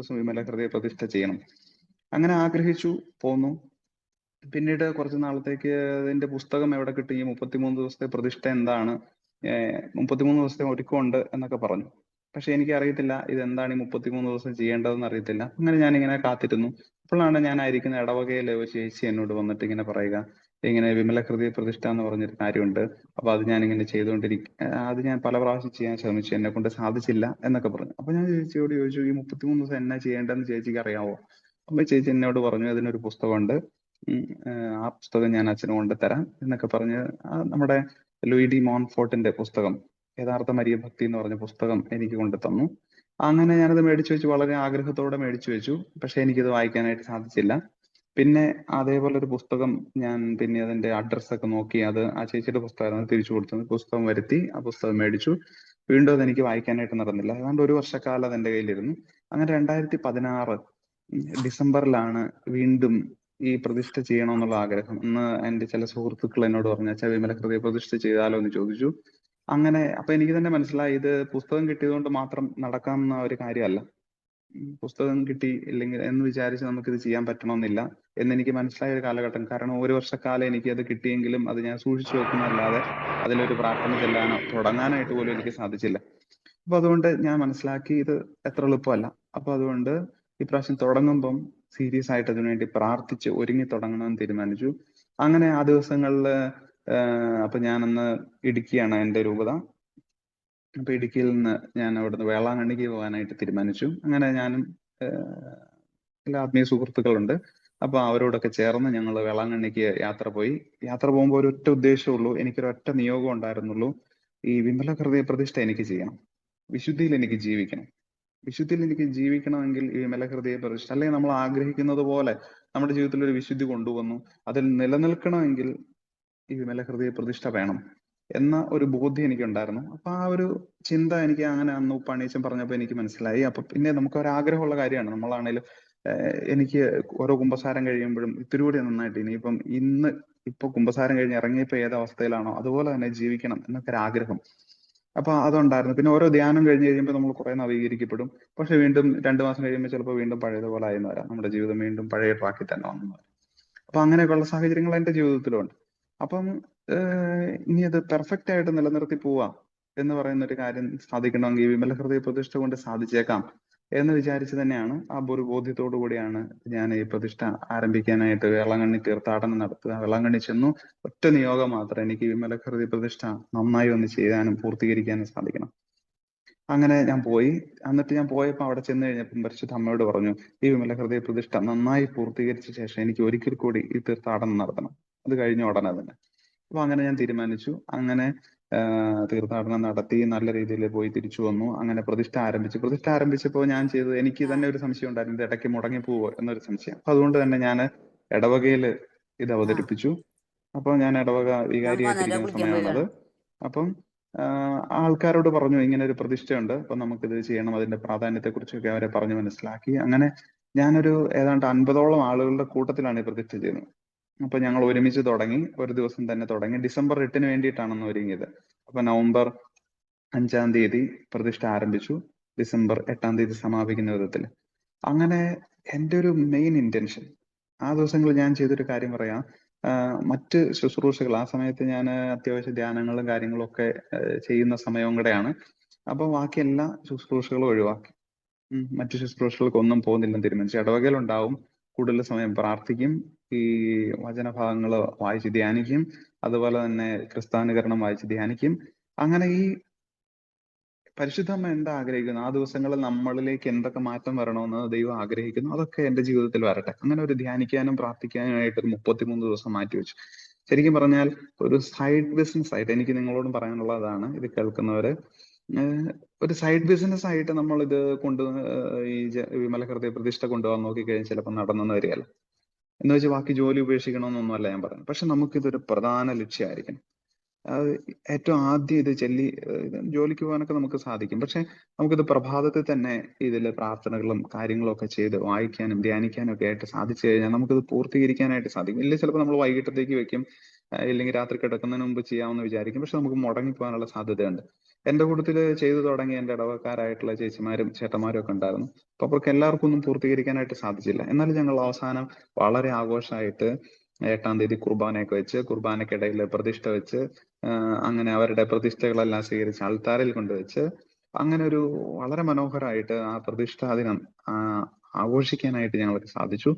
ദിവസം വിമല ഹൃദയ പ്രതിഷ്ഠ ചെയ്യണം. അങ്ങനെ ആഗ്രഹിച്ചു പോന്നു. പിന്നീട് കുറച്ച് നാളത്തേക്ക് അതിന്റെ പുസ്തകം എവിടെ കിട്ടി? ഈ മുപ്പത്തിമൂന്ന് ദിവസത്തെ പ്രതിഷ്ഠ എന്താണ്? മുപ്പത്തിമൂന്ന് ദിവസത്തെ ഒരുക്കമുണ്ട് എന്നൊക്കെ പറഞ്ഞു. പക്ഷെ എനിക്ക് അറിയത്തില്ല ഇത് എന്താണ് ഈ മുപ്പത്തിമൂന്ന് ദിവസം ചെയ്യേണ്ടതെന്ന് അറിയത്തില്ല. അങ്ങനെ ഞാൻ ഇങ്ങനെ കാത്തിരുന്നു. അപ്പോഴാണ് ഞാൻ ആയിരിക്കുന്ന ഇടവകയിലെ ഒരു ചേച്ചി എന്നോട് വന്നിട്ട് ഇങ്ങനെ പറയുക ഇങ്ങനെ വിമല ഹൃദയ പ്രതിഷ്ഠ എന്ന് പറഞ്ഞൊരു കാര്യമുണ്ട്. അപ്പൊ അത് ഞാൻ ഇങ്ങനെ ചെയ്തുകൊണ്ടിരിക്കും അത് ഞാൻ പല പ്രാവശ്യം ചെയ്യാൻ ശ്രമിച്ചു. എന്നെ കൊണ്ട് സാധിച്ചില്ല എന്നൊക്കെ പറഞ്ഞു. അപ്പൊ ഞാൻ ചേച്ചിയോട് ചോദിച്ചു ഈ മുപ്പത്തിമൂന്ന് ദിവസം എന്നാ ചെയ്യേണ്ടതെന്ന് ചേച്ചിക്ക് അറിയാവോ? അപ്പൊ ചേച്ചി എന്നോട് പറഞ്ഞു അതിനൊരു പുസ്തകമുണ്ട്. ആ പുസ്തകം ഞാൻ അച്ഛന് കൊണ്ട് തരാം എന്നൊക്കെ പറഞ്ഞ് നമ്മുടെ ലൂയി ഡി മോൺഫോർട്ടിന്റെ പുസ്തകം യഥാർത്ഥ മരിയ ഭക്തി എന്ന് പറഞ്ഞ പുസ്തകം എനിക്ക് കൊണ്ട് തന്നു അങ്ങനെ ഞാനത് മേടിച്ചു വെച്ചു വളരെ ആഗ്രഹത്തോടെ മേടിച്ചു വെച്ചു. പക്ഷെ എനിക്കത് വായിക്കാനായിട്ട് സാധിച്ചില്ല. പിന്നെ അതേപോലെ ഒരു പുസ്തകം ഞാൻ പിന്നെ അതിന്റെ അഡ്രസ്സ് ഒക്കെ നോക്കി അത് ആ ചേച്ചിയുടെ പുസ്തകമായിരുന്നു. തിരിച്ചു കൊടുത്തത് പുസ്തകം വരുത്തി ആ പുസ്തകം മേടിച്ചു. വീണ്ടും അത് എനിക്ക് വായിക്കാനായിട്ട് നടന്നില്ല. ഏതാണ്ട് ഒരു വർഷക്കാലം അത് എന്റെ കയ്യിലിരുന്നു. അങ്ങനെ രണ്ടായിരത്തി പതിനാറ് ഡിസംബറിലാണ് വീണ്ടും ഈ പ്രതിഷ്ഠ ചെയ്യണമെന്നുള്ള ആഗ്രഹം. അന്ന് എന്റെ ചില സുഹൃത്തുക്കൾ എന്നോട് പറഞ്ഞു അച്ഛാ വിമല ഹൃദയ പ്രതിഷ്ഠ ചെയ്താലോ? എന്ന് ചോദിച്ചു. അങ്ങനെ അപ്പൊ എനിക്ക് തന്നെ മനസ്സിലായി ഇത് പുസ്തകം കിട്ടിയതുകൊണ്ട് മാത്രം നടക്കാവുന്ന ഒരു കാര്യമല്ല. പുസ്തകം കിട്ടി ഇല്ലെങ്കിൽ എന്ന് വിചാരിച്ച് നമുക്ക് ഇത് ചെയ്യാൻ പറ്റണമെന്നില്ല. എന്ന് എനിക്ക് മനസ്സിലായ ഒരു കാലഘട്ടം. കാരണം ഒരു വർഷക്കാലം എനിക്ക് അത് കിട്ടിയെങ്കിലും അത് ഞാൻ സൂക്ഷിച്ചു വെക്കുന്നതല്ലാതെ അതിലൊരു പ്രാർത്ഥന ചെല്ലാനോ തുടങ്ങാനായിട്ട് പോലും എനിക്ക് സാധിച്ചില്ല. അപ്പൊ അതുകൊണ്ട് ഞാൻ മനസ്സിലാക്കി ഇത് എത്ര എളുപ്പമല്ല. അപ്പൊ അതുകൊണ്ട് ഇപ്രാവശ്യം തുടങ്ങുമ്പം സീരിയസ് ആയിട്ട് അതിനുവേണ്ടി പ്രാർത്ഥിച്ച് ഒരുങ്ങി തുടങ്ങണമെന്ന് തീരുമാനിച്ചു. അങ്ങനെ ആ ദിവസങ്ങളിൽ അപ്പൊ ഞാനന്ന് ഇടുക്കിയാണ് എന്റെ രൂപത. അപ്പൊ ഇടുക്കിയിൽ നിന്ന് ഞാൻ അവിടുന്ന് വേളാങ്കണ്ണിക്ക് പോകാനായിട്ട് തീരുമാനിച്ചു. അങ്ങനെ ഞാനും ചില ആത്മീയ സുഹൃത്തുക്കളുണ്ട്. അപ്പൊ അവരോടൊക്കെ ചേർന്ന് ഞങ്ങൾ വേളാങ്കണ്ണിക്ക് യാത്ര പോയി. യാത്ര പോകുമ്പോൾ ഒരൊറ്റ ഉദ്ദേശമുള്ളൂ എനിക്കൊരൊറ്റ നിയോഗം ഉണ്ടായിരുന്നുള്ളൂ. ഈ വിമല ഹൃദയ പ്രതിഷ്ഠ എനിക്ക് ചെയ്യണം വിശുദ്ധിയിൽ എനിക്ക് ജീവിക്കണം. വിശുദ്ധിയിൽ എനിക്ക് ജീവിക്കണമെങ്കിൽ ഈ വിമല ഹൃദയ പ്രതിഷ്ഠ അല്ലെങ്കിൽ നമ്മൾ ആഗ്രഹിക്കുന്നത് പോലെ നമ്മുടെ ജീവിതത്തിൽ ഒരു വിശുദ്ധി കൊണ്ടുവന്നു. അതിൽ നിലനിൽക്കണമെങ്കിൽ ഈ വിമല ഹൃദയ പ്രതിഷ്ഠ വേണം എന്ന ഒരു ബോധ്യം എനിക്കുണ്ടായിരുന്നു. അപ്പൊ ആ ഒരു ചിന്ത എനിക്ക് അങ്ങനെ അന്ന് ഉപ്പാണീച്ചൻ പറഞ്ഞപ്പോൾ എനിക്ക് മനസ്സിലായി. അപ്പൊ പിന്നെ നമുക്ക് ഒരു ആഗ്രഹമുള്ള കാര്യമാണ്. നമ്മളാണേലും എനിക്ക് ഓരോ കുമ്പസാരം കഴിയുമ്പോഴും ഇത്തിരി കൂടി നന്നായിട്ട് ഇനിയിപ്പം ഇന്ന് ഇപ്പൊ കുമ്പസാരം കഴിഞ്ഞ് ഇറങ്ങിയപ്പോ ഏത് അവസ്ഥയിലാണോ അതുപോലെ തന്നെ ജീവിക്കണം എന്നൊക്കെ ഒരു ആഗ്രഹം. അപ്പൊ അതുണ്ടായിരുന്നു. പിന്നെ ഓരോ ധ്യാനം കഴിഞ്ഞ് കഴിയുമ്പോൾ നമ്മൾ കുറെ നവീകരിക്കപ്പെടും. പക്ഷെ വീണ്ടും രണ്ടു മാസം കഴിയുമ്പോൾ ചിലപ്പോൾ വീണ്ടും പഴയതുപോലെ ആയിരുന്നു വരാം. നമ്മുടെ ജീവിതം വീണ്ടും പഴയ ട്രാക്കിൽ തന്നെ വന്നു വരാം. അപ്പൊ അങ്ങനെയൊക്കെയുള്ള സാഹചര്യങ്ങൾ എന്റെ ജീവിതത്തിലുണ്ട്. അപ്പം ഇനി അത് പെർഫെക്റ്റ് ആയിട്ട് നിലനിർത്തി പോവാം എന്ന് പറയുന്ന ഒരു കാര്യം സാധിക്കണമെങ്കിൽ വിമല ഹൃദയ പ്രതിഷ്ഠ കൊണ്ട് സാധിച്ചേക്കാം. എന്ന് വിചാരിച്ച് തന്നെയാണ് ആ ഒരു ബോധ്യത്തോടു കൂടിയാണ് ഞാൻ ഈ പ്രതിഷ്ഠ ആരംഭിക്കാനായിട്ട് വേളാങ്കണ്ണി തീർത്ഥാടനം നടത്തുക. വേളാങ്കണ്ണി ചെന്നു ഒറ്റ നിയോഗം മാത്രം എനിക്ക് ഈ വിമല പ്രതിഷ്ഠ നന്നായി ഒന്ന് ചെയ്യാനും പൂർത്തീകരിക്കാനും സാധിക്കണം. അങ്ങനെ ഞാൻ പോയി. എന്നിട്ട് ഞാൻ പോയപ്പോൾ അവിടെ ചെന്ന് കഴിഞ്ഞപ്പം പരിശുദ്ധ അമ്മയോട് പറഞ്ഞു ഈ വിമലഹൃദയ പ്രതിഷ്ഠ നന്നായി പൂർത്തീകരിച്ച ശേഷം എനിക്ക് ഒരിക്കൽ കൂടി ഈ തീർത്ഥാടനം നടത്തണം. അത് കഴിഞ്ഞ ഉടനെ തന്നെ. അപ്പൊ അങ്ങനെ ഞാൻ തീരുമാനിച്ചു. അങ്ങനെ തീർത്ഥാടനം നടത്തി നല്ല രീതിയിൽ പോയി തിരിച്ചു വന്നു. അങ്ങനെ പ്രതിഷ്ഠ ആരംഭിച്ചു. പ്രതിഷ്ഠ ആരംഭിച്ചപ്പോൾ ഞാൻ ചെയ്തത് എനിക്ക് തന്നെ ഒരു സംശയം ഉണ്ടായിരുന്നു. ഇടയ്ക്ക് മുടങ്ങി പോവോ എന്നൊരു സംശയം. അപ്പൊ അതുകൊണ്ട് തന്നെ ഞാൻ ഇടവകയിൽ ഇത് അവതരിപ്പിച്ചു. അപ്പോൾ ഞാൻ ഇടവക വികാരിയായിട്ടിരിക്കുന്ന സമയമാണത് അപ്പം ആൾക്കാരോട് പറഞ്ഞു ഇങ്ങനെ ഒരു പ്രതിഷ്ഠയുണ്ട്. അപ്പൊ നമുക്കിത് ചെയ്യണം. അതിന്റെ പ്രാധാന്യത്തെ കുറിച്ചൊക്കെ അവരെ പറഞ്ഞു മനസ്സിലാക്കി. അങ്ങനെ ഞാനൊരു ഏതാണ്ട് അൻപതോളം ആളുകളുടെ കൂട്ടത്തിലാണ് ഈ പ്രതിഷ്ഠ ചെയ്യുന്നത്. അപ്പൊ ഞങ്ങൾ ഒരുമിച്ച് തുടങ്ങി. ഒരു ദിവസം തന്നെ തുടങ്ങി. ഡിസംബർ എട്ടിന് വേണ്ടിയിട്ടാണെന്ന് ഒരുങ്ങിയത്. അപ്പൊ നവംബർ അഞ്ചാം തീയതി പ്രതിഷ്ഠ ആരംഭിച്ചു. ഡിസംബർ എട്ടാം തീയതി സമാപിക്കുന്ന വിധത്തിൽ. അങ്ങനെ എന്റെ ഒരു മെയിൻ ഇന്റൻഷൻ ആ ദിവസങ്ങളിൽ ഞാൻ ചെയ്തൊരു കാര്യം പറയാം. മറ്റ് ശുശ്രൂഷകൾ ആ സമയത്ത് ഞാൻ അത്യാവശ്യ ധ്യാനങ്ങളും കാര്യങ്ങളും ഒക്കെ ചെയ്യുന്ന സമയവും കൂടെയാണ്. അപ്പൊ ബാക്കി എല്ലാ ശുശ്രൂഷകളും ഒഴിവാക്കി. മറ്റു ശുശ്രൂഷകൾക്കൊന്നും പോകുന്നില്ലെന്ന് തീരുമാനിച്ചു. ഇടവകയിലുണ്ടാവും. കൂടുതൽ സമയം പ്രാർത്ഥിക്കും. ഈ വചനഭാഗങ്ങൾ വായിച്ച് ധ്യാനിക്കും. അതുപോലെ തന്നെ ക്രിസ്താനുകരണം വായിച്ച് ധ്യാനിക്കും. അങ്ങനെ ഈ പരിശുദ്ധമ്മ എന്താ ആഗ്രഹിക്കുന്നു ആ ദിവസങ്ങളിൽ നമ്മളിലേക്ക് എന്തൊക്കെ മാറ്റം വരണമെന്ന് ദൈവം ആഗ്രഹിക്കുന്നു? അതൊക്കെ എന്റെ ജീവിതത്തിൽ വരട്ടെ. അങ്ങനെ ഒരു ധ്യാനിക്കാനും പ്രാർത്ഥിക്കാനുമായിട്ട് ഒരു മുപ്പത്തിമൂന്ന് ദിവസം മാറ്റിവെച്ചു ശരിക്കും പറഞ്ഞാൽ ഒരു സൈഡ് ബിസിനസ് ആയിട്ട് എനിക്ക് നിങ്ങളോടും പറയാനുള്ളതാണ്. ഇത് കേൾക്കുന്നവര് ഒരു സൈഡ് ബിസിനസ് ആയിട്ട് നമ്മൾ ഇത് കൊണ്ട് ഈ വിമല ഹൃദയ പ്രതിഷ്ഠ കൊണ്ടുപോകാൻ നോക്കിക്കഴിഞ്ഞാൽ ചിലപ്പോൾ നടന്നെന്ന് വരികയല്ല. എന്ന് വെച്ച് ബാക്കി ജോലി ഉപേക്ഷിക്കണമെന്നൊന്നുമല്ല ഞാൻ പറയുന്നത്. പക്ഷെ നമുക്കിതൊരു പ്രധാന ലക്ഷ്യമായിരിക്കണം. ഏറ്റവും ആദ്യം ഇത് ചെല്ലി ജോലിക്ക് പോകാനൊക്കെ നമുക്ക് സാധിക്കും. പക്ഷെ നമുക്കിത് പ്രഭാതത്തിൽ തന്നെ ഇതിൽ പ്രാർത്ഥനകളും കാര്യങ്ങളും ഒക്കെ ചെയ്ത് വായിക്കാനും ധ്യാനിക്കാനും ഒക്കെ ആയിട്ട് സാധിച്ചു കഴിഞ്ഞാൽ നമുക്കിത് പൂർത്തീകരിക്കാനായിട്ട് സാധിക്കും. ഇല്ലെങ്കിൽ ചിലപ്പോൾ നമ്മൾ വൈകിട്ടത്തേക്ക് വെക്കും ഇല്ലെങ്കിൽ രാത്രി കിടക്കുന്നതിന് മുമ്പ് ചെയ്യാമെന്ന് വിചാരിക്കും. പക്ഷെ നമുക്ക് മുടങ്ങി പോകാനുള്ള സാധ്യതയുണ്ട്. എന്റെ കൂട്ടത്തിൽ ചെയ്തു തുടങ്ങിയ എന്റെ ഇടവക്കാരായിട്ടുള്ള ചേച്ചിമാരും ചേട്ടന്മാരും ഒക്കെ ഉണ്ടായിരുന്നു. അപ്പൊ അവർക്ക് എല്ലാവർക്കും ഒന്നും പൂർത്തീകരിക്കാനായിട്ട് സാധിച്ചില്ല. എന്നാലും ഞങ്ങൾ അവസാനം വളരെ ആഘോഷമായിട്ട് എട്ടാം തീയതി കുർബാനയൊക്കെ വെച്ച് കുർബാനക്കിടയിൽ പ്രതിഷ്ഠ വെച്ച് അങ്ങനെ അവരുടെ പ്രതിഷ്ഠകളെല്ലാം സ്വീകരിച്ച് അൾത്താരയിൽ കൊണ്ടുവച്ച് അങ്ങനെ ഒരു വളരെ മനോഹരമായിട്ട് ആ പ്രതിഷ്ഠാ ദിനം ആഘോഷിക്കാനായിട്ട് ഞങ്ങൾക്ക് സാധിച്ചു.